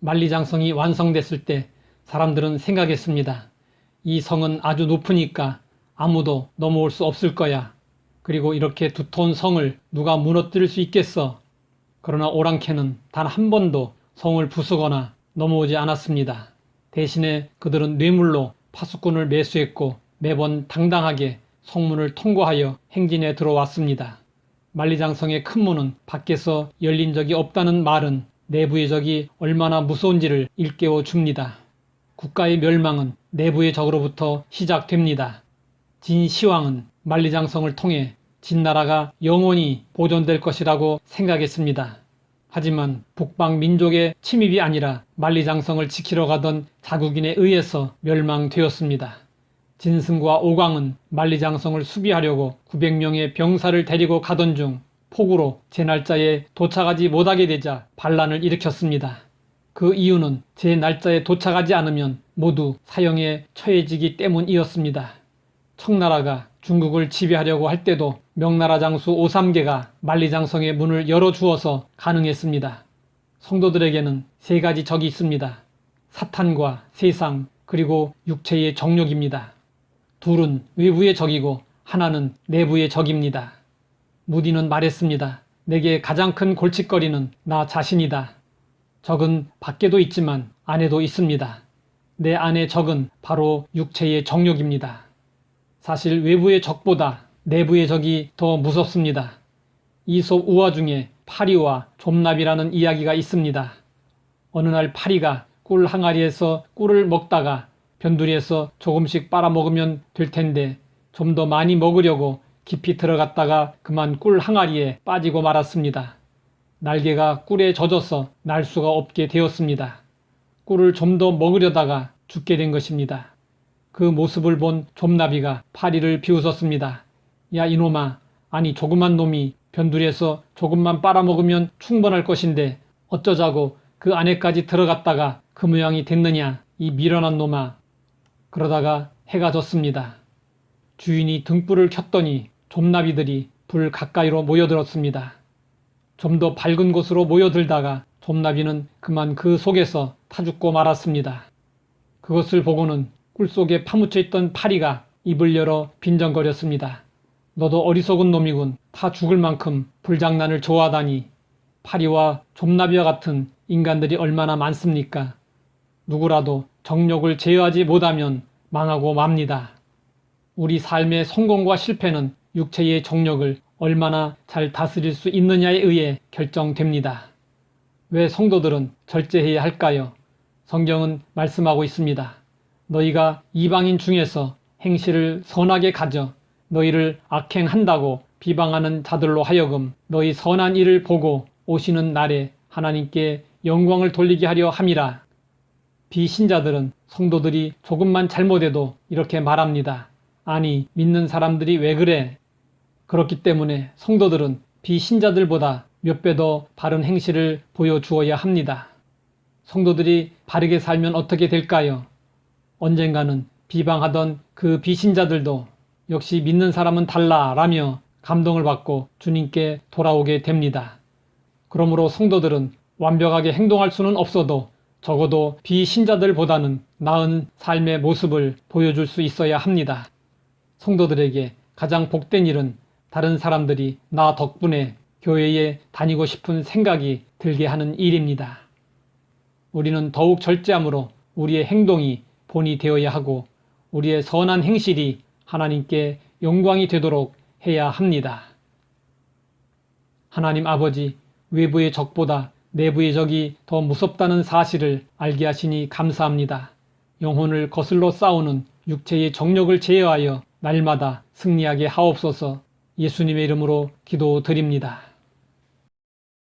만리장성이 완성됐을 때 사람들은 생각했습니다. 이 성은 아주 높으니까 아무도 넘어올 수 없을 거야. 그리고 이렇게 두터운 성을 누가 무너뜨릴 수 있겠어. 그러나 오랑캐는 단 한 번도 성을 부수거나 넘어오지 않았습니다. 대신에 그들은 뇌물로 파수꾼을 매수했고 매번 당당하게 성문을 통과하여 행진에 들어왔습니다. 만리장성의 큰 문은 밖에서 열린 적이 없다는 말은 내부의 적이 얼마나 무서운지를 일깨워 줍니다. 국가의 멸망은 내부의 적으로부터 시작됩니다. 진시황은 만리장성을 통해 진나라가 영원히 보존될 것이라고 생각했습니다. 하지만 북방 민족의 침입이 아니라 만리장성을 지키러 가던 자국인에 의해서 멸망되었습니다. 진승과 오광은 만리장성을 수비하려고 900명의 병사를 데리고 가던 중 폭우로 제 날짜에 도착하지 못하게 되자 반란을 일으켰습니다. 그 이유는 제 날짜에 도착하지 않으면 모두 사형에 처해지기 때문이었습니다. 청나라가 중국을 지배하려고 할 때도 명나라 장수 오삼계가 만리장성의 문을 열어주어서 가능했습니다. 성도들에게는 세 가지 적이 있습니다. 사탄과 세상 그리고 육체의 정욕입니다. 둘은 외부의 적이고 하나는 내부의 적입니다. 무디는 말했습니다. 내게 가장 큰 골칫거리는 나 자신이다. 적은 밖에도 있지만 안에도 있습니다. 내 안의 적은 바로 육체의 정욕입니다. 사실 외부의 적보다 내부의 적이 더 무섭습니다. 이솝 우화 중에 파리와 좀납이라는 이야기가 있습니다. 어느 날 파리가 꿀 항아리에서 꿀을 먹다가 변두리에서 조금씩 빨아먹으면 될 텐데 좀 더 많이 먹으려고 깊이 들어갔다가 그만 꿀 항아리에 빠지고 말았습니다. 날개가 꿀에 젖어서 날 수가 없게 되었습니다. 꿀을 좀 더 먹으려다가 죽게 된 것입니다. 그 모습을 본 좀나비가 파리를 비웃었습니다. 야 이놈아, 아니 조그만 놈이 변두리에서 조금만 빨아먹으면 충분할 것인데 어쩌자고 그 안에까지 들어갔다가 그 모양이 됐느냐 이 미련한 놈아. 그러다가 해가 졌습니다. 주인이 등불을 켰더니 좀나비들이 불 가까이로 모여들었습니다. 좀 더 밝은 곳으로 모여들다가 좀나비는 그만 그 속에서 타죽고 말았습니다. 그것을 보고는 꿀속에 파묻혀 있던 파리가 입을 열어 빈정거렸습니다. 너도 어리석은 놈이군. 다 죽을 만큼 불장난을 좋아하다니. 파리와 좀나비와 같은 인간들이 얼마나 많습니까? 누구라도 정욕을 제어하지 못하면 망하고 맙니다. 우리 삶의 성공과 실패는 육체의 정욕을 얼마나 잘 다스릴 수 있느냐에 의해 결정됩니다. 왜 성도들은 절제해야 할까요? 성경은 말씀하고 있습니다. 너희가 이방인 중에서 행실을 선하게 가져 너희를 악행한다고 비방하는 자들로 하여금 너희 선한 일을 보고 오시는 날에 하나님께 영광을 돌리게 하려 함이라. 비신자들은 성도들이 조금만 잘못해도 이렇게 말합니다. 아니, 믿는 사람들이 왜 그래? 그렇기 때문에 성도들은 비신자들보다 몇 배 더 바른 행실을 보여주어야 합니다. 성도들이 바르게 살면 어떻게 될까요? 언젠가는 비방하던 그 비신자들도 역시 믿는 사람은 달라 라며 감동을 받고 주님께 돌아오게 됩니다. 그러므로 성도들은 완벽하게 행동할 수는 없어도 적어도 비신자들보다는 나은 삶의 모습을 보여줄 수 있어야 합니다. 성도들에게 가장 복된 일은 다른 사람들이 나 덕분에 교회에 다니고 싶은 생각이 들게 하는 일입니다. 우리는 더욱 절제함으로 우리의 행동이 본이 되어야 하고 우리의 선한 행실이 하나님께 영광이 되도록 해야 합니다. 하나님 아버지, 외부의 적보다 내부의 적이 더 무섭다는 사실을 알게 하시니 감사합니다. 영혼을 거슬러 싸우는 육체의 정력을 제어하여 날마다 승리하게 하옵소서 예수님의 이름으로 기도드립니다.